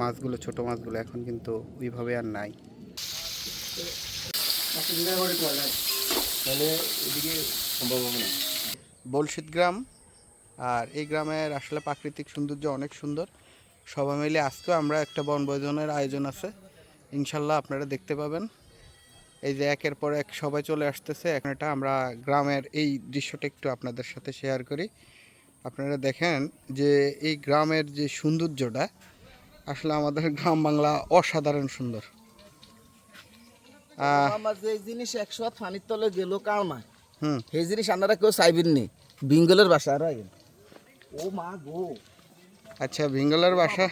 মাছগুলো ছোট মাছগুলো এখন কিন্তু ওইভাবে আর নাই। তাহলে এদিকে সম্ভব বলশিত গ্রাম আর এই গ্রামের আসলে প্রাকৃতিক সৌন্দর্য অনেক সুন্দর। সবাই মিলে আজকেও আমরা একটা বনভোজনের আয়োজন আছে। ইনশাল্লাহ আপনারা দেখতে পাবেন। এই যে একের পর এক সবাই চলে আসতেছে। এখন এটা আমরা গ্রামের এই দৃশ্যটা একটু আপনাদের সাথে শেয়ার করি। আপনারা দেখেন যে এই গ্রামের যে সৌন্দর্যটা আসলে আমাদের গ্রাম বাংলা অসাধারণ সুন্দর। আমার যে জিনিস একশো তলে গেল হুম। সেই জিনিস আপনারা কেউ চাইবেন নি। বেঙ্গলের বাসা আর আইন। ও মা গো। আচ্ছা বাসা?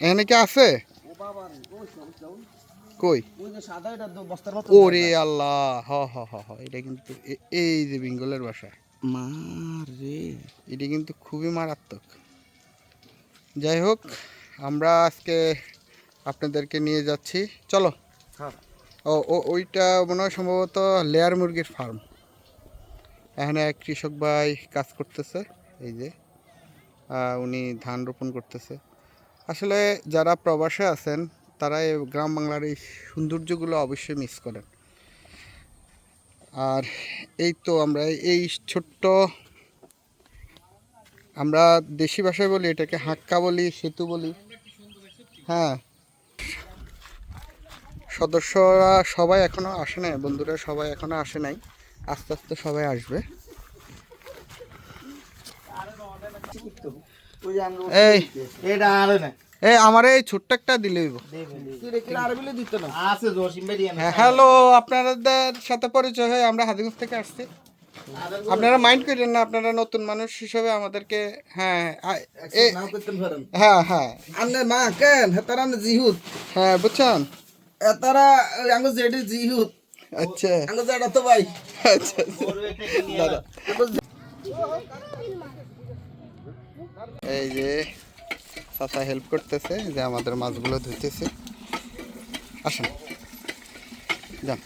এখানে কি আছে? কই? ওরে আল্লাহ হ হ হ এটা কিন্তু এই যে বেঙ্গলের বাসা। মা রে। এটি কিন্তু খুবই মারাত্মক। যাই হোক আমরা আজকে আপনাদেরকে নিয়ে যাচ্ছি। চলো। হ্যাঁ। ও ও- ওইটা মনে হয় সম্ভবত লেয়ার মুরগির ফার্ম। এখানে এক কৃষক ভাই কাজ করতেছে এই যে উনি ধান রোপণ করতেছে। আসলে যারা প্রবাসে আছেন তারা এই গ্রাম বাংলার এই সৌন্দর্যগুলো অবশ্যই মিস করেন। আর এই তো আমরা এই ছোট্ট আমরা দেশি ভাষায় বলি এটাকে হাক্কা বলি সেতু বলি। হ্যাঁ। সদস্যরা সবাই এখনও আসে নাই বন্ধুরা সবাই এখনও আসে নাই। আস্তে আস্তে সবাই আসবে। ওই আমরা এই। এটা আরে না এই আমার এই ছোট্ট একটা দিলেই তুই রেখে আর বিলে দিত না আছে জসিম ভাই হ্যাঁ হ্যালো আপনাদের সাথে পরিচয় হয়ে আমরা হাজিগঞ্জ থেকে আসছি। আপনারা মাইন্ড করেন না আপনারা নতুন মানুষ হিসেবে আমাদেরকে হ্যাঁ আ- এ- নাও করতে পারেন। হ্যাঁ হ্যাঁ। আন্নে মা কেন? আন্নে জিহুদ। হ্যাঁ বুঝছেন? এতারা আঙ্গো জেডি জিহুদ। আচ্ছা। আঙ্গো জেডা তো ভাই। আচ্ছা দাদা। এই যে চাচা হেল্প করতেছে যে আমাদের মাছগুলো ধুইতেছে আসেন। যান।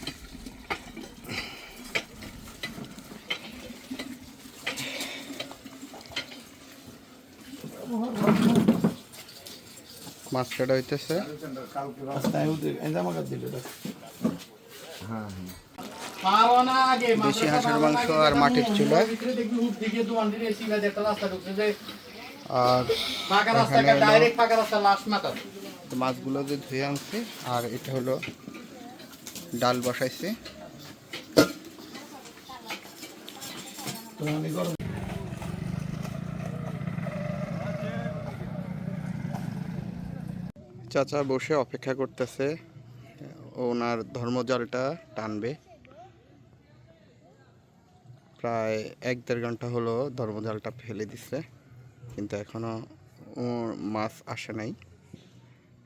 মাছ কাটা হইতেছে। দেশি হাঁসের মাংস আর মাটির চুলা। মাছগুলো যে ধুয়ে আনছি, আর এটা হলো ডাল বসাইছি। চাচা বসে অপেক্ষা করতেছে, ওনার ধর্মজলটা টানবে। প্রায় এক দেড় ঘণ্টা হলো ধর্মজালটা ফেলে দিছে, কিন্তু এখনও ওর মাছ আসে নাই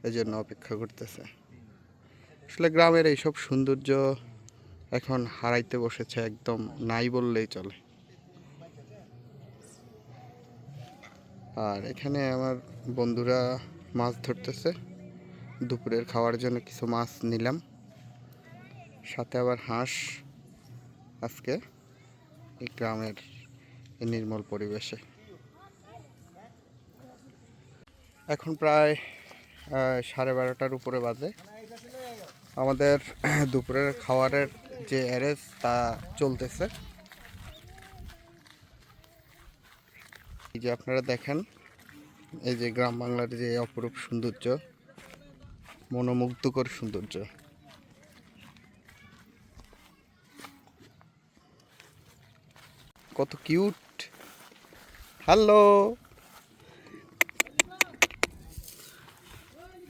এই জন্য অপেক্ষা করতেছে। আসলে গ্রামের এইসব সৌন্দর্য এখন হারাইতে বসেছে, একদম নাই বললেই চলে। আর এখানে আমার বন্ধুরা মাছ ধরতেছে। দুপুরের খাওয়ার জন্য কিছু মাছ নিলাম। সাথে আবার হাঁস আজকে এই গ্রামের এই নির্মল পরিবেশে। এখন প্রায় সাড়ে বারোটার উপরে বাজে। আমাদের দুপুরের খাবারের যে অ্যারেজ তা চলতেছে। এই যে আপনারা দেখেন, এই যে গ্রাম বাংলার যে অপরূপ সৌন্দর্য মনোমুগ্ধকর সৌন্দর্য। কত কিউট। হ্যালো।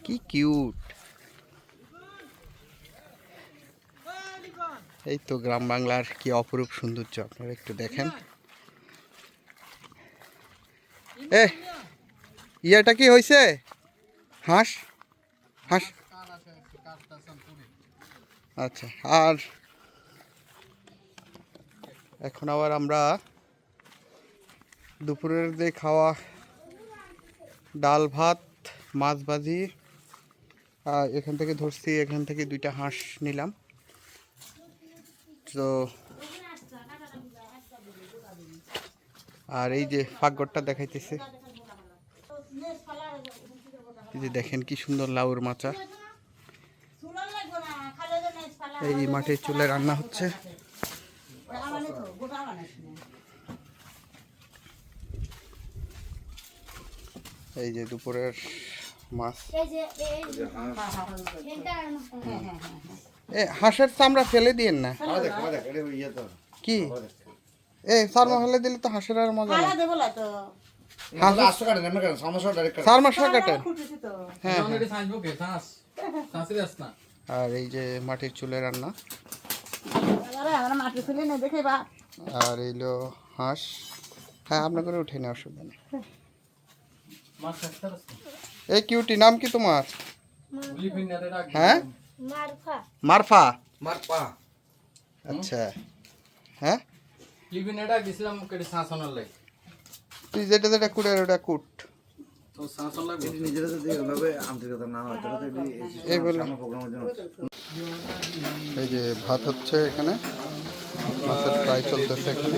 কি কিউট। এই তো গ্রাম বাংলার কি অপরূপ সৌন্দর্য, আপনারা একটু দেখেন। এ, ইয়াটা কি হয়েছে হাঁস? হাঁস? আচ্ছা আর এখন আবার আমরা দুপুরের যে খাওয়া, ডাল, ভাত, মাছ ভাজি এখান থেকে ধরছি, এখান থেকে দুইটা হাঁস নিলাম। তো আর এই যে ফাঁকগড়টা দেখাইতেছে। এই যে দেখেন কি সুন্দর লাউর মাচা। এই মাটির চুলে রান্না হচ্ছে। এই যে দুপুরের মাছ। এ, হাঁসের চামড়া ফেলে দিয়েন না। কি? এ চারমা ফেলে দিলে তো হাঁসের আর মজা আর এই যে মাটির চুলে রান্না। আর এইলো হাঁস। হ্যাঁ আপনার করে উঠে নেওয়া অসুবিধা নেই। এই কিউটি নাম কি তোমার? হ্যাঁ? মারফা। মার পা আচ্ছা। হ্যাঁ? লিবিনেটা গেছিলাম কেটে আনার লাগে। তুই যেটা যেটা কুড়ের ওটা কুট। হয় এই যে ভাত হচ্ছে এখানে। মাছের ফ্রাই চলতেছে এখানে।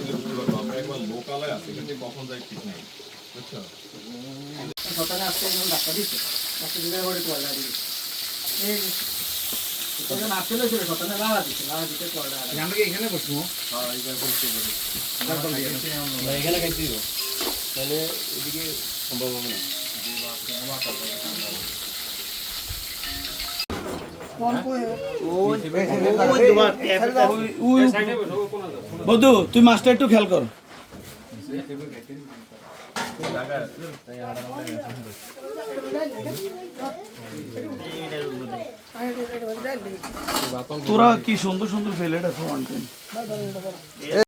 এখানে বসবো? এখানে খাইতে দিব তাহলে এদিকে সম্ভব হবে না। বধু তুই মাছটা একটু খেয়াল কর। তোরা কি সুন্দর সুন্দর ফেলে